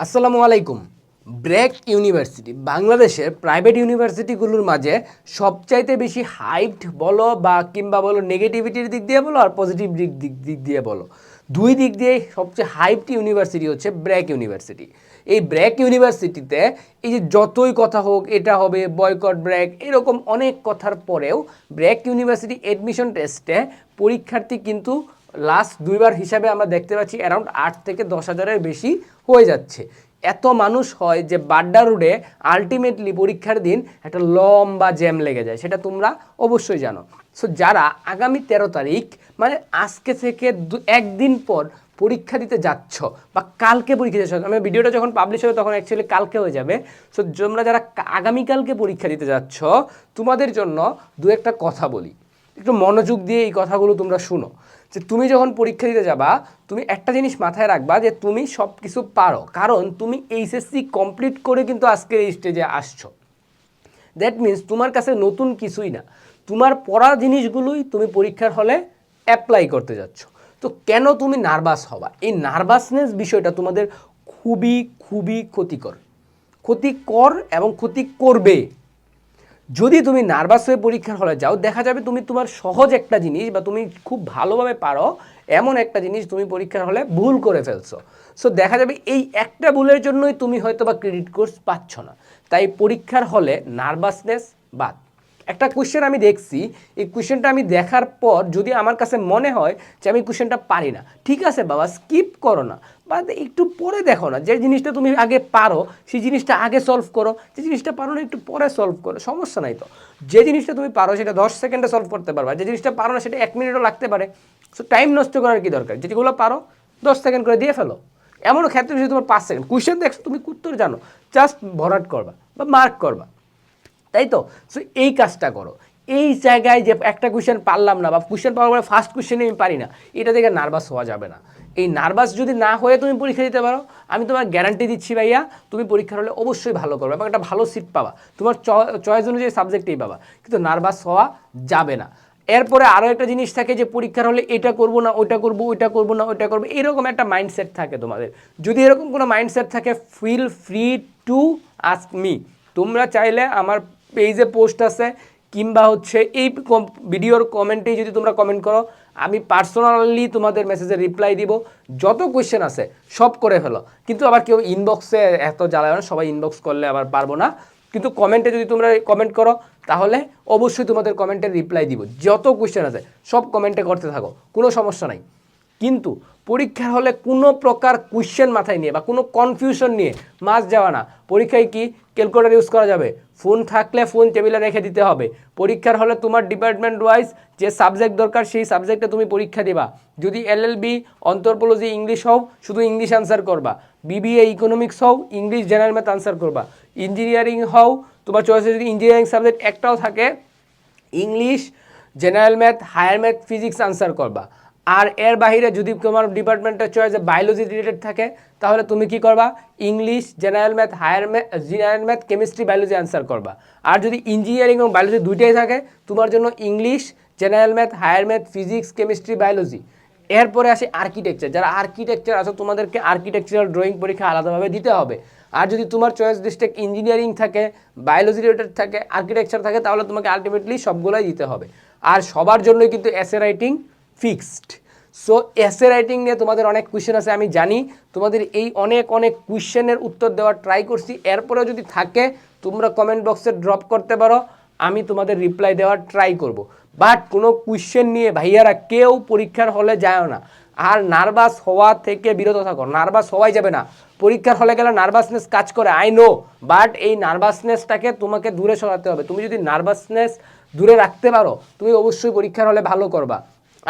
আসসালামু আলাইকুম। ব্র্যাক ইউনিভার্সিটি, বাংলাদেশের প্রাইভেট ইউনিভার্সিটিগুলোর মাঝে সবচাইতে বেশি হাইপড বলো বা কিংবা বলো নেগেটিভিটির দিক দিয়ে বলো আর পজিটিভ দিক দিক দিক দিয়ে বলো। দুই দিক দিয়ে সবচেয়ে হাইপড ইউনিভার্সিটি হচ্ছে ব্র্যাক ইউনিভার্সিটি। এই ব্র্যাক ইউনিভার্সিটিতে এই যে যতই কথা হোক, এটা হবে বয়কট ব্র্যাক এরকম অনেক কথার পরেও ব্র্যাক ইউনিভার্সিটি অ্যাডমিশন টেস্টে পরীক্ষার্থী কিন্তু লাস্ট দুইবার হিসাবে আমরা দেখতে পাচ্ছি অ্যারাউন্ড আট থেকে দশ হাজারের বেশি হয়ে যাচ্ছে। এত মানুষ হয় যে বাড্ডা রোডে আলটিমেটলি পরীক্ষার দিন একটা লম্বা জ্যাম লেগে যায়, সেটা তোমরা অবশ্যই জানো। সো যারা আগামী তেরো তারিখ মানে আজকে থেকে একদিন পর পরীক্ষা দিতে যাচ্ছ বা কালকে পরীক্ষা দিতে আমি ভিডিওটা যখন পাবলিশ হবে তখন অ্যাকচুয়ালি কালকে হয়ে যাবে। সো তোমরা যারা আগামীকালকে পরীক্ষা দিতে যাচ্ছ, তোমাদের জন্য দু একটা কথা বলি। একটু মনোযোগ দিয়ে এই কথাগুলো তোমরা শুনো। যে তুমি যখন পরীক্ষা দিতে যাবা, তুমি একটা জিনিস মাথায় রাখবা যে তুমি সব কিছু পারো। কারণ তুমি এইচএসসি কমপ্লিট করে কিন্তু আজকের এই স্টেজে আসছো। দ্যাট মিন্স তোমার কাছে নতুন কিছুই না। তোমার পড়া জিনিসগুলোই তুমি পরীক্ষার হলে অ্যাপ্লাই করতে যাচ্ছ। তো কেন তুমি নার্ভাস হবা? এই নার্ভাসনেস বিষয়টা তোমাদের খুবই খুবই ক্ষতিকর। ক্ষতিকর এবং ক্ষতি করবে। যদি তুমি নার্ভাস হয়ে পরীক্ষার হলে যাও, দেখা যাবে তুমি তোমার সহজ একটা জিনিস বা তুমি খুব ভালোভাবে পারো, এমন একটা জিনিস তুমি পরীক্ষার হলে ভুল করে ফেলছো। সো দেখা যাবে এই একটা ভুলের জন্যই তুমি হয়তো বা ক্রেডিট কোর্স পাচ্ছ না। তাই পরীক্ষার হলে নার্ভাসনেস বাদ। একটা কোয়েশ্চেন আমি দেখছি, এই কোশ্চেনটা আমি দেখার পর যদি আমার কাছে মনে হয় যে আমি কোশ্চেনটা পারি না, ঠিক আছে বাবা স্কিপ করো না। বা একটু পরে দেখো না, যে জিনিসটা তুমি আগে পারো, সেই জিনিসটা আগে সলভ করো, যে জিনিসটা পারো না, একটু পরে সলভ করো, সমস্যা নাই তো। যে জিনিসটা তুমি পারো, সেটা দশ সেকেন্ডে সলভ করতে পারবা, যে জিনিসটা পারো না, সেটা এক মিনিটও লাগতে পারে। সো টাইম নষ্ট করার কি দরকার? যেগুলো পারো, দশ সেকেন্ড করে দিয়ে ফেলো। এমনও ক্ষেত্রে যদি তোমার পাঁচ সেকেন্ড কোশ্চেন দেখছ, তুমি উত্তর জানো জাস্ট ভরাট করবা বা মার্ক করবা। তাই তো? সো এই কাজটা করো। এই জায়গায় যে একটা কোয়েশ্চেন পারলাম না বা কোয়েশ্চেন পাওয়ার পরে ফার্স্ট কোয়েশ্চেনে আমি পারি না, এটা থেকে নার্ভাস হওয়া যাবে না। এই নার্ভাস যদি না হয়ে তুমি পরীক্ষা দিতে পারো, আমি তোমার গ্যারান্টি দিচ্ছি ভাইয়া, তুমি পরীক্ষার হলে অবশ্যই ভালো করবে এবং একটা ভালো সিট পাবা। তোমার চয়েস অনুযায়ী সাবজেক্টেই পাবা, কিন্তু নার্ভাস হওয়া যাবে না। এরপরে আরও একটা জিনিস থাকে যে পরীক্ষার হলে এটা করব না ওইটা করব ওইটা করব না ওইটা করব, এরকম একটা মাইন্ডসেট থাকে তোমাদের। যদি এরকম কোনো মাইন্ডসেট থাকে feel free to ask me তোমরা চাইলে আমার পেজে পোস্ট আছে কিংবা হচ্ছে এই ভিডিওর কমেন্টেই যদি তোমরা কমেন্ট করো, আমি পার্সোনালি তোমাদের মেসেজে রিপ্লাই দিব। যত কোয়েশ্চেন আছে, সব করে ফেলো। কিন্তু আবার কেউ ইনবক্সে এত জ্বালায় না, সবাই ইনবক্স করলে আবার পারব না। কিন্তু কমেন্টে যদি তোমরা কমেন্ট করো, তাহলে অবশ্যই তোমাদের কমেন্টের রিপ্লাই দিব। যত কোয়েশ্চেন আছে, সব কমেন্টে করতে থাকো, কোনো সমস্যা নাই। কিন্তু পরীক্ষার হলে কোনো প্রকার কোয়েশ্চেন মাথায় নিয়ে বা কোনো কনফিউশন নিয়ে মাস যাওয়া না। পরীক্ষায় কি ক্যালকুলেটার ইউজ করা যাবে? ফোন থাকলে ফোন টেবিলে রেখে দিতে হবে। পরীক্ষার হলে তোমার ডিপার্টমেন্ট ওয়াইজ যে সাবজেক্ট দরকার, সেই সাবজেক্টে তুমি পরীক্ষা দিবা। যদি এলএলবি অন্তর্পোলজি ইংলিশ হও, শুধু ইংলিশ আনসার করবা। বিবিএ ইকোনমিক্স হও ইংলিশ জেনারেল ম্যাথ আনসার করবা। ইঞ্জিনিয়ারিং হও, তোমার চয়েসে যদি ইঞ্জিনিয়ারিং সাবজেক্ট একটাও থাকে English general math higher math physics answer করবা। আর এর বাইরে যদি তোমার ডিপার্টমেন্টের চয়েস বায়োলজি রিলেটেড থাকে, তাহলে তুমি কি করবা? English general math higher math general math chemistry biology answer করবা। আর যদি ইঞ্জিনিয়ারিং এবং বায়োলজি দুইটাই থাকে, তোমার জন্য English general math higher math physics chemistry biology এরপরে আসে আর্কিটেকচার যারা আর্কিটেকচার আছে, তোমাদেরকে আর্কিটেকচারাল ড্রয়িং পরীক্ষা আলাদাভাবে দিতে হবে। আর যদি তোমার চয়েস ডিস্ট্রিক্ট ইঞ্জিনিয়ারিং থাকে বায়োলজি রিলেটেড থাকে আর্কিটেকচার থাকে, তাহলে তোমাকে আলটিমেটলি সবগুলোই দিতে হবে। আর সবার জন্যই কিন্তু essay writing fixed. So essay writing নিয়ে তোমাদের অনেক কোয়েশ্চেন আছে, আমি জানি। তোমাদের এই অনেক অনেক কোয়েশ্চেনের উত্তর দেওয়ার ট্রাই করছি। এরপরেও যদি থাকে, তোমরা কমেন্ট বক্সে ড্রপ করতে পারো। আমি তোমাদের রিপ্লাই দেওয়ার ট্রাই করব। বাট কোনো কোয়েশ্চেন নিয়ে ভাইয়ারা কেউ পরীক্ষার হলে যায় না। আর নার্ভাস হওয়া থেকে বিরত থাকো। নার্ভাস হওয়াই যাবে না। পরীক্ষার হলে গেলে নার্ভাসনেস কাজ করে আই নো বাট এই নার্ভাসনেসটাকে তোমাকে দূরে সরাতে হবে। তুমি যদি নার্ভাসনেস দূরে রাখতে পারো, তুমি অবশ্যই পরীক্ষার হলে ভালো করবা।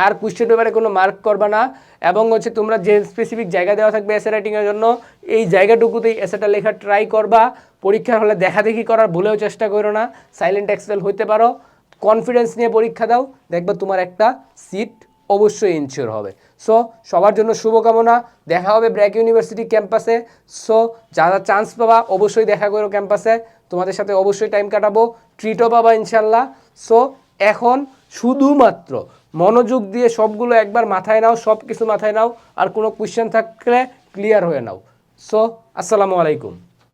আর কোয়েশ্চেন পেপারে কোনো মার্ক করবা না এবং হচ্ছে তোমরা যে স্পেসিফিক জায়গা দেওয়া থাকবে এসে রাইটিংয়ের জন্য, এই জায়গাটুকুতেই এসেটা লেখা ট্রাই করবা। পরীক্ষার হলে দেখাদেখি করার ভুলেও চেষ্টা করো না সাইলেন্ট এক্সেল হইতে পারো। কনফিডেন্স নিয়ে পরীক্ষা দাও, দেখবা তোমার একটা সিট অবশ্যই ইনশিওর হবে। সো সবার জন্য শুভকামনা, দেখা হবে ব্র্যাক ইউনিভার্সিটি ক্যাম্পাসে সো যারা চান্স পাবা অবশ্যই দেখা করো ক্যাম্পাসে তোমাদের সাথে অবশ্যই টাইম কাটাবো। ট্রিটও পাবা ইনশাল্লাহ। সো এখন শুধুমাত্র মনোযোগ দিয়ে সবগুলো একবার মাথায় নাও সব কিছু মাথায় নাও, আর কোনো কোয়েশ্চেন থাকলে ক্লিয়ার হয়ে নাও। সো আসসালামু আলাইকুম।